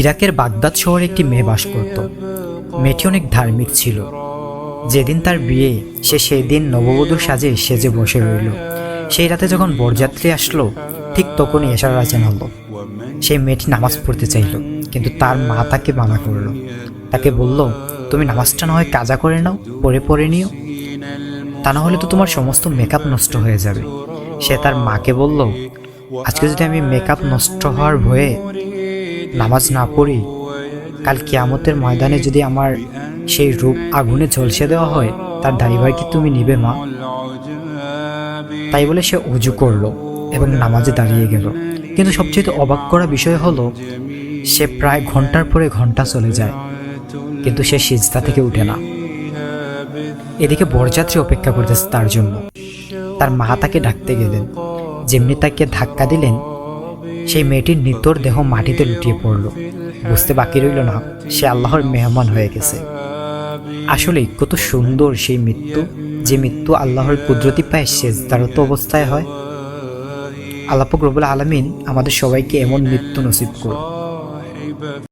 ইরাকের বাগদাদ শহরে একটি মেয়ে বাস করত। মেয়েটি অনেক ধার্মিক ছিল। যেদিন তার বিয়ে, সে সেই দিন নববধূর সাজে সেজে বসে রইল। সেই রাতে যখন বরযাত্রী আসলো, ঠিক তখনই এশার রাজান হলো। সেই মেয়েটি নামাজ পড়তে চাইল, কিন্তু তার মা তাকে মানা করল। তাকে বলল, তুমি নামাজটা না হয় কাজা করে নাও পরে পরে নিও। তা না হলে তো তোমার সমস্ত মেকআপ নষ্ট হয়ে যাবে। সে তার মাকে বলল, আজকে যদি আমি মেকআপ নষ্ট হওয়ার ভয়ে নামাজ না পড়ি, কাল কিয়ামতের ময়দানে যদি আমার সেই রূপ আগুনে ঝলসে দেওয়া হয়, তার দায়ভার কি তুমি নিবে মা? তাই বলে সে অজু করল এবং নামাজে দাঁড়িয়ে গেল। কিন্তু সবচেয়ে অবাক করা বিষয় হলো, সে প্রায় ঘণ্টার পরে ঘণ্টা চলে যায়, কিন্তু সে সিজদা থেকে উঠে না। এদিকে বরযাত্রী অপেক্ষা করতেছে তার জন্য। তার মা তাকে ডাকতে গেলেন, যেমনি তাকে ধাক্কা দিলেন সেই মেয়েটির নিতর দেহ মাটিতে লুটিয়ে পড়ল। বুঝতে বাকি রইল না, সে আল্লাহর মেহমান হয়ে গেছে। আসলে কত সুন্দর সেই মৃত্যু, যে মৃত্যু আল্লাহর কুদরতি পায় শেষদারত অবস্থায় হয়। আল্লাপক রবুল আলমিন আমাদের সবাইকে এমন মৃত্যু নসিব করুন।